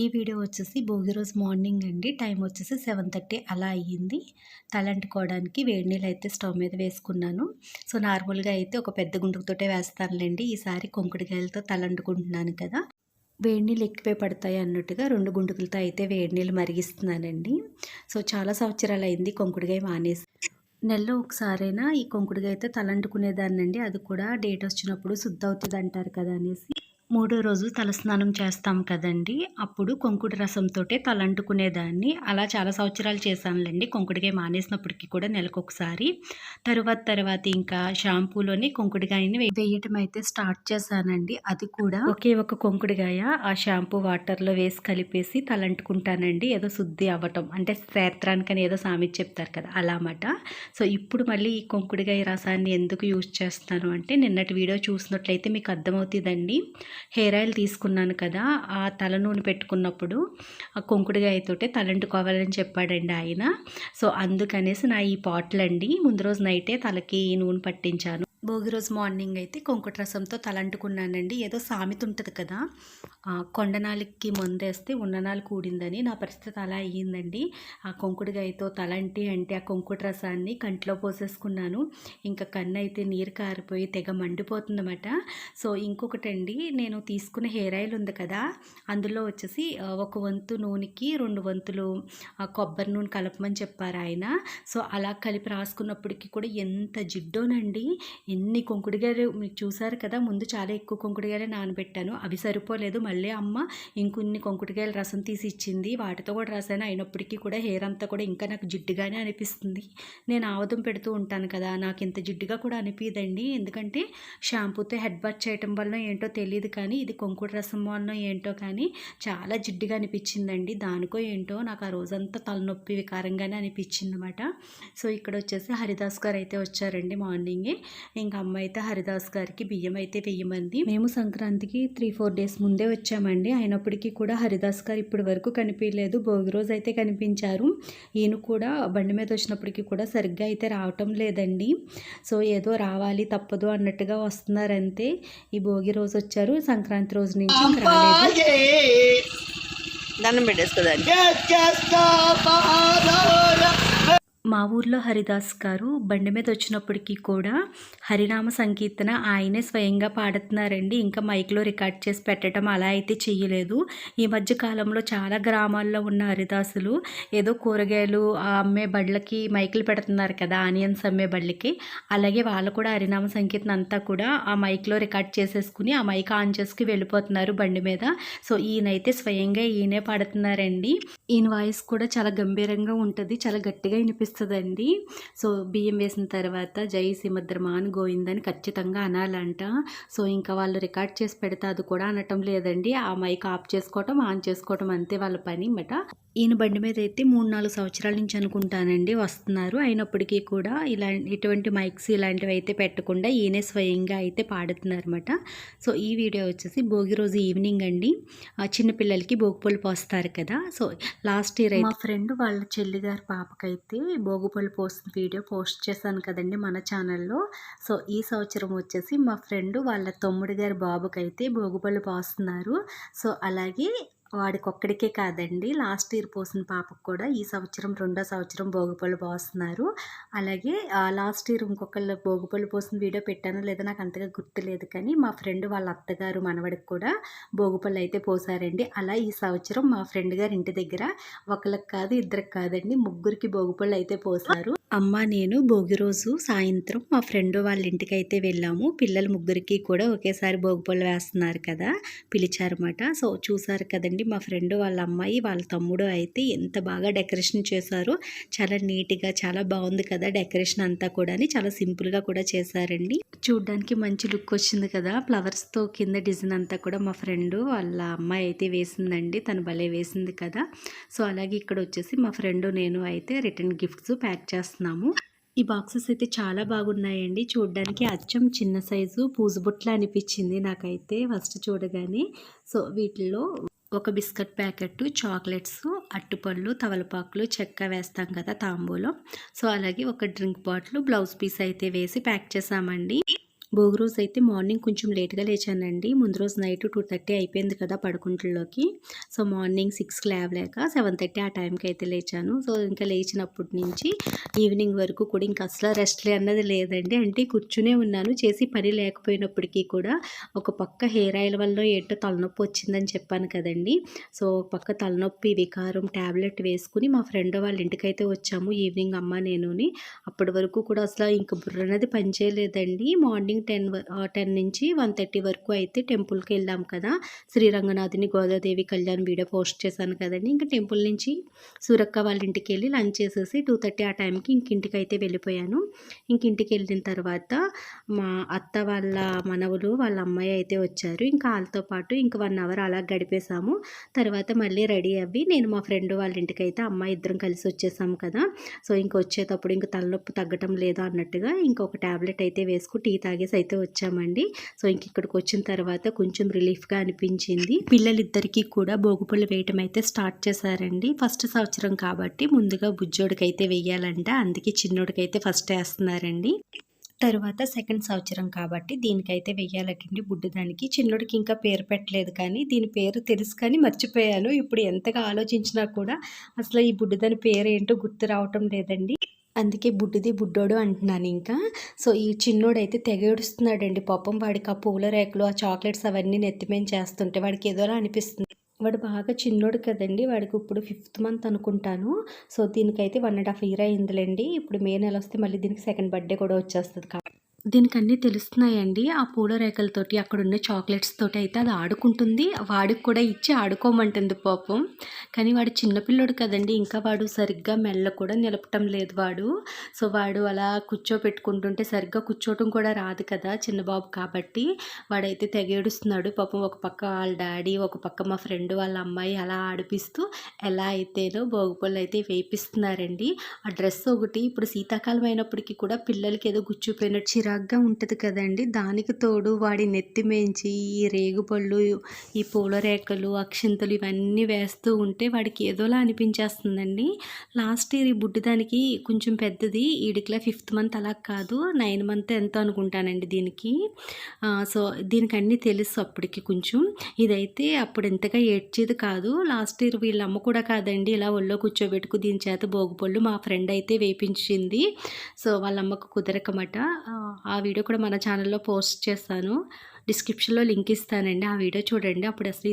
ఈ వీడియో వచ్చేసి భోగి రోజు మార్నింగ్ అండి. టైం వచ్చేసి సెవెన్ థర్టీ అలా అయ్యింది. తలంటుకోవడానికి వేడి నీళ్ళు అయితే స్టవ్ మీద వేసుకున్నాను. సో నార్మల్గా అయితే ఒక పెద్ద గుండుకుతోటే వేస్తానులేండి. ఈసారి కొంకుడికాయలతో తలంటుకుంటున్నాను కదా. వేడి నీళ్ళు ఎక్కువే పడతాయి అన్నట్టుగా రెండు గుండుకులతో అయితే వేడి నీళ్ళు మరిగిస్తున్నానండి. సో చాలా సంవత్సరాలు అయింది కొంకుడికాయ మానేసి. నెలలో ఒకసారైనా ఈ కొంకుడిగా అయితే తలంటుకునేదాన్నండి. అది కూడా డేట్ వచ్చినప్పుడు శుద్ధ అవుతుంది అంటారు కదా అనేసి. మూడో రోజు తలస్నానం చేస్తాం కదండి. అప్పుడు కొంకుడు రసంతో తలంటుకునేదాన్ని. అలా చాలా సంవత్సరాలు చేశానులేండి. కొంకుడికాయ మానేసినప్పటికీ కూడా నెలకు ఒకసారి తర్వాత తర్వాత ఇంకా షాంపూలోని కొంకుడికాయని వేయటం అయితే స్టార్ట్ చేశానండి. అది కూడా ఒకే ఒక కొంకుడికాయ. ఆ షాంపూ వాటర్లో వేసి కలిపేసి తలంటుకుంటానండి. ఏదో శుద్ధి అవ్వటం. అంటే క్షేత్రానికని ఏదో సామెత చెప్తారు కదా అలా అన్నమాట. సో ఇప్పుడు మళ్ళీ ఈ కొంకుడికాయ రసాన్ని ఎందుకు యూజ్ చేస్తాను అంటే నిన్నటి వీడియో చూసినట్లయితే మీకు అర్థమవుతుందండి. హెయిర్ ఆయిల్ తీసుకున్నాను కదా ఆ తల నూనె పెట్టుకున్నప్పుడు ఆ కొంకుడుగాయతోటే తలంటుకోవాలని చెప్పాడండి ఆయన. సో అందుకనేసి నా ఈ పాటలండి. ముందు రోజు నైటే తలకి నూనె పట్టించాను. భోగి రోజు మార్నింగ్ అయితే కొంకుట రసంతో తలంటుకున్నానండి. ఏదో సామెత ఉంటుంది కదా. కొండనాలికి మందేస్తే ఉన్ననాలు కూడిందని నా పరిస్థితి అలా అయ్యిందండి. ఆ కొంకుడుగాయతో తలంటి అంటే ఆ కొంకుట రసాన్ని కంట్లో పోసేసుకున్నాను. ఇంకా కన్ను అయితే నీరు కారిపోయి తెగ మండిపోతుందన్నమాట. సో ఇంకొకటండి నేను తీసుకున్న హెయిర్ ఆయిల్ ఉంది కదా. అందులో వచ్చేసి ఒక వంతు నూనెకి రెండు వంతులు కొబ్బరి నూనె కలపమని చెప్పారు ఆయన. సో అలా కలిపి రాసుకున్నప్పటికీ కూడా ఎంత జిడ్డోనండి. ఎన్ని కొంకుడిగాయలు మీరు చూసారు కదా ముందు చాలా ఎక్కువ కొంకుడిగాయలే నానబెట్టాను. అవి సరిపోలేదు. మళ్ళీ అమ్మ ఇంకొన్ని కొంకుడికాయల రసం తీసి ఇచ్చింది. వాటితో కూడా రసాయన అయినప్పటికీ కూడా హెయిర్ అంతా కూడా ఇంకా నాకు జిడ్డుగానే అనిపిస్తుంది. నేను ఆవదం పెడుతూ ఉంటాను కదా నాకు ఇంత జిడ్డుగా కూడా అనిపించదండి ఎందుకంటే షాంపూతో హెడ్ బాత్ చేయటం వల్ల ఏంటో తెలియదు కానీ ఇది కొంకుడు రసం వల్ల ఏంటో కానీ చాలా జిడ్డుగా అనిపించిందండి. దానికో ఏంటో నాకు ఆ రోజంతా తలనొప్పి వికారంగానే అనిపించింది అనమాట సో ఇక్కడ వచ్చేసి హరిదాస్ గారు అయితే వచ్చారండి మార్నింగే. ఇంకా అమ్మ అయితే హరిదాస్ గారికి బియ్యం అయితే వెయ్యమంది మేము సంక్రాంతికి త్రీ ఫోర్ డేస్ ముందే వచ్చామండి. అయినప్పటికీ కూడా హరిదాస్ గారు ఇప్పటి వరకు కనిపించలేదు. భోగి రోజు అయితే కనిపించారు. ఈయన కూడా బండి మీద వచ్చినప్పటికీ కూడా సరిగ్గా అయితే రావటం లేదండి. సో ఏదో రావాలి తప్పదు అన్నట్టుగా వస్తున్నారంతే. ఈ భోగి రోజు వచ్చారు. సంక్రాంతి రోజు నుంచి రాలేదు. దండం పెట్టేసుకోదాన్ని మా ఊర్లో హరిదాస్ గారు బండి మీద వచ్చినప్పటికీ కూడా హరినామ సంకీర్తన ఆయనే స్వయంగా పాడుతున్నారండి. ఇంకా మైక్లో రికార్డ్ చేసి పెట్టడం అలా అయితే చేయలేదు. ఈ మధ్య కాలంలో చాలా గ్రామాల్లో ఉన్న హరిదాసులు ఏదో కూరగాయలు అమ్మే బళ్ళకి మైకులు పెడుతున్నారు కదా ఆనియన్స్ అమ్మే బళ్ళకి. అలాగే వాళ్ళు కూడా హరినామ సంకీర్తన అంతా కూడా ఆ మైక్లో రికార్డ్ చేసేసుకుని ఆ మైక్ ఆన్ చేసుకుని వెళ్ళిపోతున్నారు బండి మీద. సో ఈయనైతే స్వయంగా ఈయనే పాడుతున్నారండి. ఈయన వాయిస్ కూడా చాలా గంభీరంగా ఉంటుంది చాలా గట్టిగా వినిపిస్తుంది. వస్తుందండి. సో బియ్యం వేసిన తర్వాత జై సింహద్రమాన్ గోయిందని ఖచ్చితంగా అనాలంట. సో ఇంకా వాళ్ళు రికార్డ్ చేసి పెడితే అది కూడా అనటం లేదండి. ఆ మైక్ ఆఫ్ చేసుకోవటం ఆన్ చేసుకోవటం అంతే వాళ్ళ పని అన్నమాట. ఈయన బండి మీద అయితే మూడు నాలుగు సంవత్సరాల నుంచి అనుకుంటానండి వస్తున్నారు. అయినప్పటికీ కూడా ఇలా ఇటువంటి మైక్స్ ఇలాంటివి అయితే పెట్టకుండా ఈయనే స్వయంగా అయితే పాడుతున్నారన్నమాట సో ఈ వీడియో వచ్చేసి భోగి రోజు ఈవినింగ్ అండి. చిన్నపిల్లలకి భోగిపళ్ళు పోస్తారు కదా. సో లాస్ట్ ఇయర్ అయితే మా ఫ్రెండ్ వాళ్ళ చెల్లి గారి పాపకైతే భోగిపళ్ళు పోసిన వీడియో పోస్ట్ చేశాను కదండి మన ఛానల్లో. సో ఈ సంవత్సరం వచ్చేసి మా ఫ్రెండ్ వాళ్ళ తమ్ముడు గారి బాబుకైతే భోగిపళ్ళు పోస్తున్నారు. సో అలాగే వాడికొక్కడికే కాదండి. లాస్ట్ ఇయర్ పోసిన పాపకు కూడా ఈ సంవత్సరం రెండో సంవత్సరం భోగిపళ్ళు పోస్తున్నారు. అలాగే లాస్ట్ ఇయర్ ఇంకొకళ్ళు భోగిపళ్ళు పోసిన వీడియో పెట్టానో లేదో నాకు అంతగా గుర్తులేదు కానీ మా ఫ్రెండ్ వాళ్ళ అత్తగారు మనవడికి కూడా భోగిపళ్ళు అయితే పోసారండి. అలా ఈ సంవత్సరం మా ఫ్రెండ్ గారి ఇంటి దగ్గర ఒకరికి కాదు ఇద్దరికి కాదండి ముగ్గురికి భోగిపళ్ళు అయితే పోసారు. అమ్మ నేను భోగి రోజు సాయంత్రం మా ఫ్రెండ్ వాళ్ళ ఇంటికి అయితే వెళ్ళాము. పిల్లల ముగ్గురికి కూడా ఒకేసారి భోగిపళ్ళు వేస్తున్నారు కదా పిలిచారన్నమాట సో చూసారు కదండి చూడండి మా ఫ్రెండ్ వాళ్ళ అమ్మాయి వాళ్ళ తమ్ముడు అయితే ఎంత బాగా డెకరేషన్ చేశారో చాలా నీట్గా చాలా బాగుంది కదా డెకరేషన్ అంతా కూడా చాలా సింపుల్గా కూడా చేశారండి. చూడ్డానికి మంచి లుక్ వచ్చింది కదా. ఫ్లవర్స్తో కింద డిజైన్ అంతా కూడా మా ఫ్రెండ్ వాళ్ళ అమ్మాయి అయితే వేసిందండి. తను భలే వేసింది కదా. సో అలాగే ఇక్కడ వచ్చేసి మా ఫ్రెండ్ నేను అయితే రిటర్న్ గిఫ్ట్స్ ప్యాక్ చేస్తున్నాము. ఈ బాక్సెస్ అయితే చాలా బాగున్నాయండి. చూడ్డానికి అచ్చం చిన్న సైజు పూజబుట్ల అనిపించింది నాకైతే ఫస్ట్ చూడగానే. సో వీటిల్లో ఒక బిస్కెట్ ప్యాకెట్ చాక్లెట్స్ అట్టుపళ్ళు తవలపాకులు చెక్క వేస్తాం కదా తాంబూలం. సో అలాగే ఒక డ్రింక్ బాటిల్ బ్లౌజ్ పీస్ అయితే వేసి ప్యాక్ చేసామండి. భోగి రోజు అయితే మార్నింగ్ కొంచెం లేట్గా లేచానండి. ముందు రోజు నైట్ టూ థర్టీ అయిపోయింది కదా పడుకుంటులోకి సో మార్నింగ్ సిక్స్కి లేవలేక సెవెన్ థర్టీ ఆ టైంకి అయితే లేచాను. సో ఇంకా లేచినప్పటి నుంచి ఈవినింగ్ వరకు కూడా ఇంకా అసలు రెస్ట్ అన్నది లేదండి. అంటే కూర్చునే ఉన్నాను. చేసి పని లేకపోయినప్పటికీ కూడా ఒక పక్క హెయిర్ ఆయిల్ వల్ల ఏంటో తలనొప్పి వచ్చిందని చెప్పాను కదండి. సో ఒక పక్క తలనొప్పి వికారం ట్యాబ్లెట్ వేసుకుని మా ఫ్రెండ్ వాళ్ళ ఇంటికైతే వచ్చాము ఈవినింగ్ అమ్మ నేనుని. అప్పటి వరకు కూడా అసలు ఇంకా బుర్ర అనేది పనిచేయలేదండి. మార్నింగ్ టెన్ టెన్ నుంచి వన్ థర్టీ వరకు అయితే టెంపుల్కి వెళ్ళాం కదా. శ్రీరంగనాథుని గోదాదేవి కళ్యాణ్ వీడియో పోస్ట్ చేశాను కదండి. ఇంకా టెంపుల్ నుంచి సూరక్క వాళ్ళ ఇంటికి వెళ్ళి లంచ్ చేసేసి టూ థర్టీ ఆ టైంకి ఇంక ఇంటికి అయితే వెళ్ళిపోయాను ఇంకింటికి వెళ్ళిన తర్వాత మా అత్త వాళ్ళ మనవలు వాళ్ళ అమ్మాయి అయితే వచ్చారు. ఇంకా వాళ్ళతో పాటు ఇంక వన్ అవర్ అలా గడిపేశాము. తర్వాత మళ్ళీ రెడీ అవ్వి నేను మా ఫ్రెండ్ వాళ్ళ ఇంటికి అయితే అమ్మాయి ఇద్దరం కలిసి వచ్చేసాము కదా. సో ఇంక వచ్చేటప్పుడు ఇంక తలనొప్పి తగ్గటం లేదు అన్నట్టుగా ఇంకొక ట్యాబ్లెట్ అయితే వేసుకు టీ తాగేసి అయితే వచ్చామండి. సో ఇంక ఇక్కడికి వచ్చిన తర్వాత కొంచెం రిలీఫ్గా అనిపించింది. పిల్లలిద్దరికీ కూడా భోగిపళ్ళు వేయటం అయితే స్టార్ట్ చేశారండి. ఫస్ట్ సంవత్సరం కాబట్టి ముందుగా బుజ్జోడికైతే అయితే వెయ్యాలంట అందుకే చిన్నోడికైతే ఫస్ట్ వేస్తున్నారండి. తర్వాత సెకండ్ సంవత్సరం కాబట్టి దీనికైతే వెయ్యాలటండి బుడ్డదానికి చిన్నోడికి ఇంకా పేరు పెట్టలేదు కానీ దీని పేరు తెలుసు కానీ మర్చిపోయాను. ఇప్పుడు ఎంతగా ఆలోచించినా కూడా అసలు ఈ బుడ్డదాని పేరు ఏంటో గుర్తు రావటం లేదండి. అందుకే బుడ్డిది బుడ్డోడు అంటున్నాను ఇంకా. సో ఈ చిన్నోడు అయితే పాపం వాడికి ఆ పూల రేకులు ఆ చాక్లెట్స్ అవన్నీ నెత్తిమేం చేస్తుంటే వాడికి ఏదోలా అనిపిస్తుంది. వాడు బాగా చిన్నోడు కదండి. వాడికి ఇప్పుడు ఫిఫ్త్ మంత్ అనుకుంటాను. సో దీనికైతే వన్ అండ్ హాఫ్ ఇయర్ అయిందిలేండి. ఇప్పుడు మే నెల వస్తే మళ్ళీ దీనికి సెకండ్ బర్త్డే కూడా వచ్చేస్తుంది కాబట్టి దీనికి అన్నీ తెలుస్తున్నాయండి. ఆ పూల రేఖలతోటి అక్కడ ఉన్న చాక్లెట్స్ తోటి అయితే అది ఆడుకుంటుంది. వాడికి కూడా ఇచ్చి ఆడుకోమంటుంది పాపం. కానీ వాడు చిన్నపిల్లోడు కదండి. ఇంకా వాడు సరిగ్గా మెల్ల కూడా నిలపటం లేదు వాడు. సో వాడు అలా కూర్చోపెట్టుకుంటుంటే సరిగ్గా కూర్చోవటం కూడా రాదు కదా చిన్న బాబు కాబట్టి. వాడైతే తెగేడుస్తున్నాడు పాపం ఒక పక్క వాళ్ళ డాడీ ఒక పక్క మా ఫ్రెండ్ వాళ్ళ అమ్మాయి అలా ఆడిపిస్తూ ఎలా అయితేనో భోగిపళ్ళు అయితే వేపిస్తున్నారండి. ఆ డ్రెస్ ఒకటి ఇప్పుడు శీతాకాలం అయినప్పటికీ కూడా పిల్లలకి ఏదో గుచ్చిపోయినట్టు చిరాగ్గా ఉంటుంది కదండి. దానికి తోడు వాడి నెత్తి మేంచి ఈ రేగుపళ్ళు ఈ పూల రేఖలు అక్షింతలు ఇవన్నీ వేస్తూ ఉంటే వాడికి ఏదోలా అనిపించేస్తుందండి. లాస్ట్ ఇయర్ ఈ బుడ్డిదానికి కొంచెం పెద్దది. ఈడికిలా ఫిఫ్త్ మంత్ అలా కాదు. నైన్ మంత్ ఎంత అనుకుంటానండి దీనికి. సో దీనికి అన్నీ తెలుసు అప్పటికి కొంచెం. ఇదైతే అప్పుడు ఎంతగా ఏడ్చేది కాదు. లాస్ట్ ఇయర్ వీళ్ళ అమ్మ కూడా కాదండి. ఇలా ఒళ్ళో కూర్చోబెట్టుకు దీని చేత భోగిపళ్ళు మా ఫ్రెండ్ అయితే వేపించింది. సో వాళ్ళ అమ్మకు కుదరకమట. ఆ, వీడియో కూడా మన ఛానల్లో పోస్ట్ చేస్తాను. డిస్క్రిప్షన్లో లింక్ ఇస్తానండి. ఆ వీడియో చూడండి. అప్పుడు అసలు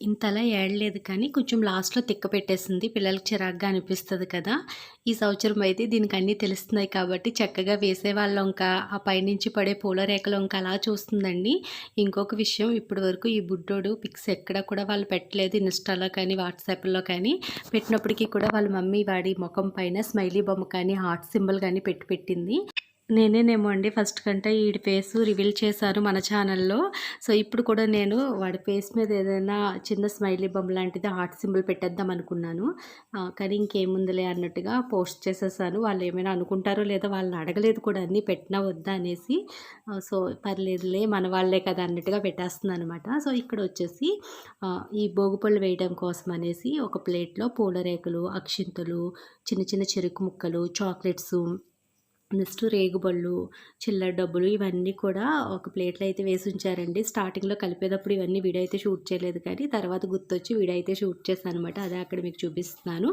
ఇంతలా ఏడలేదు కానీ కొంచెం లాస్ట్లో తిక్క పెట్టేసింది. పిల్లలకి చిరాగ్గా అనిపిస్తుంది కదా. ఈ సంవత్సరం అయితే దీనికి అన్నీ తెలుస్తున్నాయి కాబట్టి చక్కగా వేసే వాళ్ళ ఇంకా ఆ పైనుంచి పడే పూల రేఖలు ఇంకా అలా చూస్తుందండి. ఇంకొక విషయం ఇప్పటి వరకు ఈ బుడ్డోడు పిక్స్ ఎక్కడ కూడా వాళ్ళు పెట్టలేదు. ఇన్స్టాలో కానీ వాట్సాప్లో కానీ. పెట్టినప్పటికీ కూడా వాళ్ళ మమ్మీ వాడి ముఖం పైన స్మైలీ బొమ్మ కానీ హార్ట్ సింబల్ కానీ పెట్టి పెట్టింది. నేనేనేమో అండి ఫస్ట్ కంటే వీడి ఫేస్ రివీల్ చేశాను మన ఛానల్లో. సో ఇప్పుడు కూడా నేను వాడి ఫేస్ మీద ఏదైనా చిన్న స్మైలీ బొమ్మ లాంటిది హార్ట్ సింబల్ పెట్టేద్దాం అనుకున్నాను. కానీ ఇంకేముందిలే అన్నట్టుగా పోస్ట్ చేసేసాను. వాళ్ళు ఏమైనా అనుకుంటారో లేదో వాళ్ళని అడగలేదు కూడా అన్నీ పెట్టినా వద్దా అనేసి. సో పర్లేదులే మన వాళ్ళే కదా అన్నట్టుగా పెట్టేస్తున్నాను అనమాట సో ఇక్కడ వచ్చేసి ఈ భోగిపళ్ళు వేయడం కోసం అనేసి ఒక ప్లేట్లో పూల రేకులు అక్షింతలు చిన్న చిన్న చెరుకు ముక్కలు చాక్లెట్స్ నెక్స్ట్ రేగుబళ్ళు చిల్లర డబ్బులు ఇవన్నీ కూడా ఒక ప్లేట్లో అయితే వేసి ఉంచారండి. స్టార్టింగ్లో కలిపేటప్పుడు ఇవన్నీ వీడియో అయితే షూట్ చేయలేదు కానీ తర్వాత గుర్తొచ్చి వీడియో అయితే షూట్ చేస్తాను అనమాట అదే అక్కడ మీకు చూపిస్తున్నాను.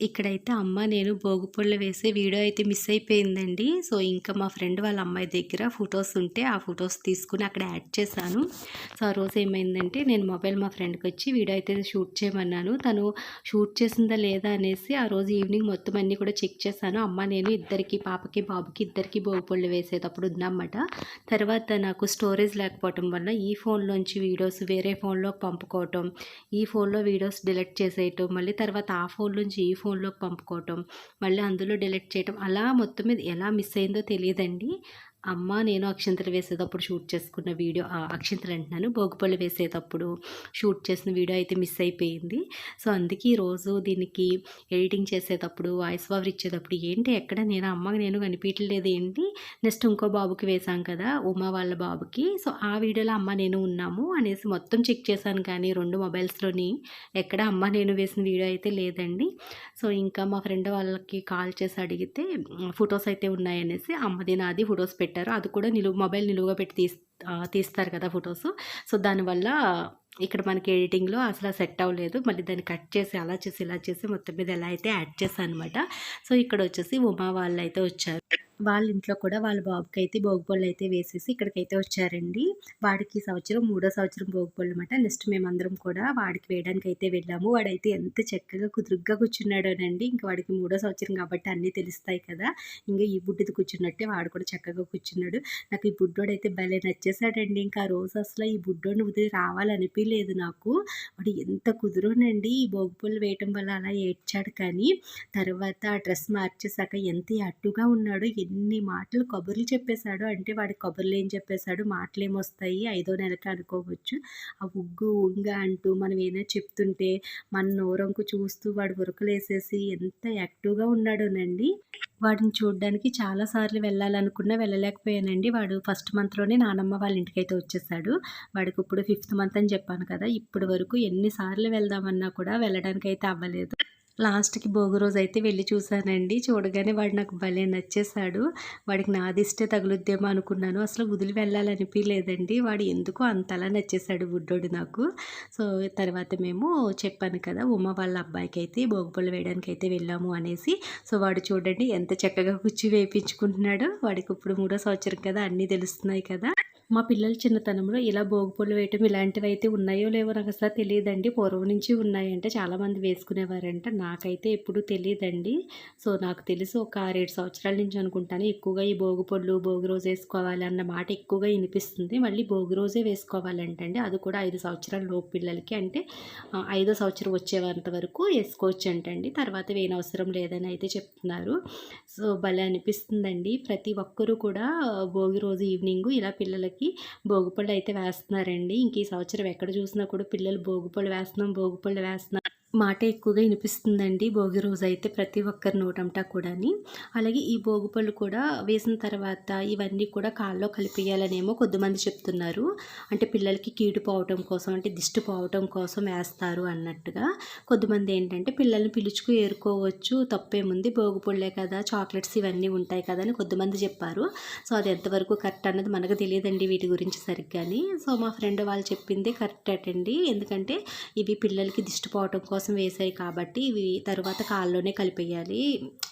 ఇక్కడైతే అమ్మ నేను భోగిపళ్ళు వేసే వీడియో అయితే మిస్ అయిపోయిందండి. సో ఇంకా మా ఫ్రెండ్ వాళ్ళ అమ్మాయి దగ్గర ఫొటోస్ ఉంటే ఆ ఫొటోస్ తీసుకుని అక్కడ యాడ్ చేశాను. సో ఆ రోజు ఏమైందంటే నేను మొబైల్ మా ఫ్రెండ్కి వచ్చి వీడియో అయితే షూట్ చేయమన్నాను. తను షూట్ చేసిందా లేదా అనేసి ఆ రోజు ఈవినింగ్ మొత్తం అన్నీ కూడా చెక్ చేశాను. అమ్మ నేను ఇద్దరికి పాపకి బాబుకి ఇద్దరికి భోగిపళ్ళు వేసేటప్పుడు ఉందన్నమాట. తర్వాత నాకు స్టోరేజ్ లేకపోవటం వల్ల ఈ ఫోన్లోంచి వీడియోస్ వేరే ఫోన్లో పంపుకోవటం ఈ ఫోన్లో వీడియోస్ డిలీట్ చేసేయటం మళ్ళీ తర్వాత ఆ ఫోన్ నుంచి ఈ ఫోన్లోకి పంపుకోవటం మళ్ళీ అందులో డిలీట్ చేయటం అలా మొత్తం మీద ఎలా మిస్ అయిందో తెలియదండి. అమ్మ నేను అక్షంతలు వేసేటప్పుడు షూట్ చేసుకున్న వీడియో అక్షంతలు అంటున్నాను భోగిపళ్ళు వేసేటప్పుడు షూట్ చేసిన వీడియో అయితే మిస్ అయిపోయింది. సో అందుకే ఈరోజు దీనికి ఎడిటింగ్ చేసేటప్పుడు వాయిస్ ఓవర్ ఇచ్చేటప్పుడు ఏంటి ఎక్కడ నేను అమ్మకి నేను కనిపించలేదు ఏంటి నెక్స్ట్ ఇంకో బాబుకి వేశాం కదా ఉమా వాళ్ళ బాబుకి. సో ఆ వీడియోలో అమ్మ నేను ఉన్నాము అనేసి మొత్తం చెక్ చేశాను కానీ రెండు మొబైల్స్లోని ఎక్కడ అమ్మ నేను వేసిన వీడియో అయితే లేదండి. సో ఇంకా మా ఫ్రెండ్ వాళ్ళకి కాల్ చేసి అడిగితే ఫొటోస్ అయితే ఉన్నాయనేసి అమ్మది నాది ఫొటోస్ పెట్టారు. అది కూడా నిలువ మొబైల్ నిలువుగా పెట్టి తీస్ తీస్తారు కదా ఫొటోస్. సో దానివల్ల ఇక్కడ మనకి ఎడిటింగ్లో అసలు సెట్ అవ్వలేదు. మళ్ళీ దాన్ని కట్ చేసి అలా చేసి ఇలా చేసి మొత్తం మీద ఎలా అయితే యాడ్ చేశాను అనమాట సో ఇక్కడ వచ్చేసి ఉమా వాళ్ళు అయితే వచ్చారు. వాళ్ళ ఇంట్లో కూడా వాళ్ళ బాబుకి అయితే భోగిపళ్ళు అయితే వేసేసి ఇక్కడికైతే వచ్చారండి. వాడికి ఈ సంవత్సరం మూడో సంవత్సరం భోగిపళ్ళు అనమాట నెక్స్ట్ మేమందరం కూడా వాడికి వేయడానికి అయితే వెళ్ళాము. వాడైతే ఎంత చక్కగా కుదురుగ్గా కూర్చున్నాడోనండి. ఇంకా వాడికి మూడో సంవత్సరం కాబట్టి అన్నీ తెలుస్తాయి కదా. ఇంకా ఈ బుడ్డిది కూర్చున్నట్టే వాడు కూడా చక్కగా కూర్చున్నాడు. నాకు ఈ బుడ్డోడు అయితే భలే నచ్చేసాడండి ఇంకా ఆ రోజు అసలు ఈ బుడ్డోడిని వదిలి రావాలనిపించలేదు నాకు. వాడు ఎంత కుదురునండి ఈ భోగిపళ్ళు వేయటం వల్ల అలా ఏడ్చాడు కానీ తర్వాత ఆ డ్రెస్ మార్చేసాక ఎంత అట్టుగా ఉన్నాడో ఎన్ని మాటలు కబుర్లు చెప్పేశాడు అంటే వాడి కబుర్లు ఏం చెప్పేశాడు మాటలు ఏమొస్తాయి ఐదో నెలకి అనుకోవచ్చు. ఆ ఉగ్గు ఉంగ అంటూ మనం ఏదైనా చెప్తుంటే మన నోరంకు చూస్తూ వాడు ఉరకలేసేసి ఎంత యాక్టివ్గా ఉన్నాడోనండి. వాడిని చూడడానికి చాలా సార్లు వెళ్ళాలనుకున్నా వెళ్ళలేకపోయానండి. వాడు ఫస్ట్ మంత్లోనే నానమ్మ వాళ్ళ ఇంటికైతే వచ్చేసాడు. వాడికి ఇప్పుడు ఫిఫ్త్ మంత్ అని చెప్పాను కదా ఇప్పటి వరకు ఎన్నిసార్లు వెళ్దామన్నా కూడా వెళ్ళడానికి అయితే అవ్వలేదు. లాస్ట్కి భోగి రోజు అయితే వెళ్ళి చూశానండి చూడగానే వాడు నాకు భలే నచ్చేసాడు వాడికి నాదిష్టే తగులుద్దేమో అనుకున్నాను. అసలు వదిలి వెళ్ళాలనిపించలేదండి వాడు ఎందుకో అంతలా నచ్చేసాడు బుడ్డోడు నాకు. సో తర్వాత మేము చెప్పాను కదా ఉమ్మ వాళ్ళ అబ్బాయికి అయితే భోగిపళ్ళు వేయడానికి అయితే వెళ్ళాము అనేసి. సో వాడు చూడండి ఎంత చక్కగా కూర్చి వేయించుకుంటున్నాడో వాడికి ఇప్పుడు మూడో సంవత్సరం కదా అన్నీ తెలుస్తున్నాయి కదా. మా పిల్లల చిన్నతనంలో ఇలా భోగిపళ్ళు వేయటం ఇలాంటివి అయితే ఉన్నాయో లేవో నాకు అసలు తెలియదండి. పూర్వం నుంచి ఉన్నాయంటే చాలామంది వేసుకునేవారంట. నాకైతే ఎప్పుడూ తెలియదండి. సో నాకు తెలిసి ఒక ఆరేడు సంవత్సరాల నుంచి అనుకుంటాను. ఎక్కువగా ఈ భోగి పళ్ళు భోగి రోజు వేసుకోవాలి అన్న మాట ఎక్కువగా వినిపిస్తుంది. మళ్ళీ భోగి రోజే వేసుకోవాలంటండి. అది కూడా ఐదు సంవత్సరాల లోపు పిల్లలకి అంటే ఐదో సంవత్సరం వచ్చేంత వరకు వేసుకోవచ్చు అంటండి తర్వాత వేయనవసరం లేదని అయితే చెప్తున్నారు. సో భలే అనిపిస్తుందండి. ప్రతి ఒక్కరూ కూడా భోగి రోజు ఈవినింగ్ ఇలా పిల్లలకి భోగిపళ్ళు అయితే వేస్తున్నారండి. ఇంక ఈ సంవత్సరం ఎక్కడ చూసినా కూడా పిల్లలు భోగిపళ్ళు వేస్తున్నాం భోగిపళ్ళు వేస్తున్నాం. మాట ఎక్కువగా వినిపిస్తుందండి. భోగి రోజు అయితే ప్రతి ఒక్కరి నోటంటా కూడాని. అలాగే ఈ భోగిపళ్ళు కూడా వేసిన తర్వాత ఇవన్నీ కూడా కాల్లో కలిపేయాలనేమో కొద్దిమంది చెప్తున్నారు. అంటే పిల్లలకి కీడు పోవటం కోసం అంటే దిష్టి పోవటం కోసం వేస్తారు అన్నట్టుగా. కొద్దిమంది ఏంటంటే పిల్లల్ని పిలుచుకు ఏరుకోవచ్చు తప్పేముంది భోగిపళ్ళే కదా చాక్లెట్స్ ఇవన్నీ ఉంటాయి కదా అని కొద్దిమంది చెప్పారు. సో అది ఎంతవరకు కరెక్ట్ అన్నది మనకు తెలియదండి వీటి గురించి సరిగ్గాని. సో మా ఫ్రెండ్ వాళ్ళు చెప్పింది కరెక్ట్ అటండి. ఎందుకంటే ఇవి పిల్లలకి దిష్టి పోవటం కోసం కోసం వేసాయి కాబట్టి ఇవి తర్వాత కాల్లోనే కలిపేయాలి.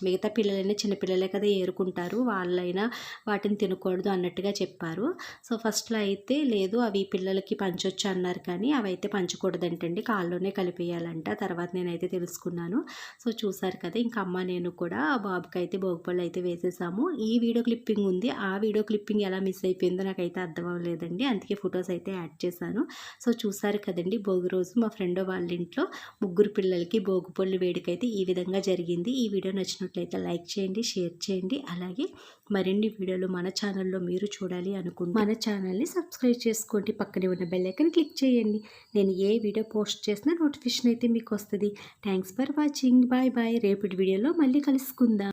మిగతా పిల్లలైనా చిన్నపిల్లలే కదా ఏరుకుంటారు వాళ్ళైనా వాటిని తినకూడదు అన్నట్టుగా చెప్పారు. సో ఫస్ట్లో అయితే లేదు అవి పిల్లలకి పంచొచ్చు అన్నారు కానీ అవి అయితే పంచకూడదంటండి కాల్లోనే కలిపేయాలంట. తర్వాత నేనైతే తెలుసుకున్నాను. సో చూసారు కదా ఇంకా అమ్మ నేను కూడా బాబుకి అయితే భోగపళ్ళు అయితే వేసేసాము. ఈ వీడియో క్లిప్పింగ్ ఉంది. ఆ వీడియో క్లిప్పింగ్ ఎలా మిస్ అయిపోయిందో నాకైతే అర్థం అవ్వలేదండి అందుకే ఫొటోస్ అయితే యాడ్ చేశాను. సో చూసారు కదండి భోగి రోజు మా ఫ్రెండ్ వాళ్ళ ఇంట్లో ముగ్గురు ముగ్గురు పిల్లలకి భోగిపళ్ళు వేడుక అయితే ఈ విధంగా జరిగింది. ఈ వీడియో నచ్చినట్లయితే లైక్ చేయండి షేర్ చేయండి. అలాగే మరిన్ని వీడియోలు మన ఛానల్లో మీరు చూడాలి అనుకుంటే మన ఛానల్ని సబ్స్క్రైబ్ చేసుకోండి. పక్కనే ఉన్న బెల్లైకన్ క్లిక్ చేయండి. నేను ఏ వీడియో పోస్ట్ చేసినా నోటిఫికేషన్ అయితే మీకు వస్తుంది. Thanks for watching. Bye bye. రేపటి వీడియోలో మళ్ళీ కలుసుకుందాం.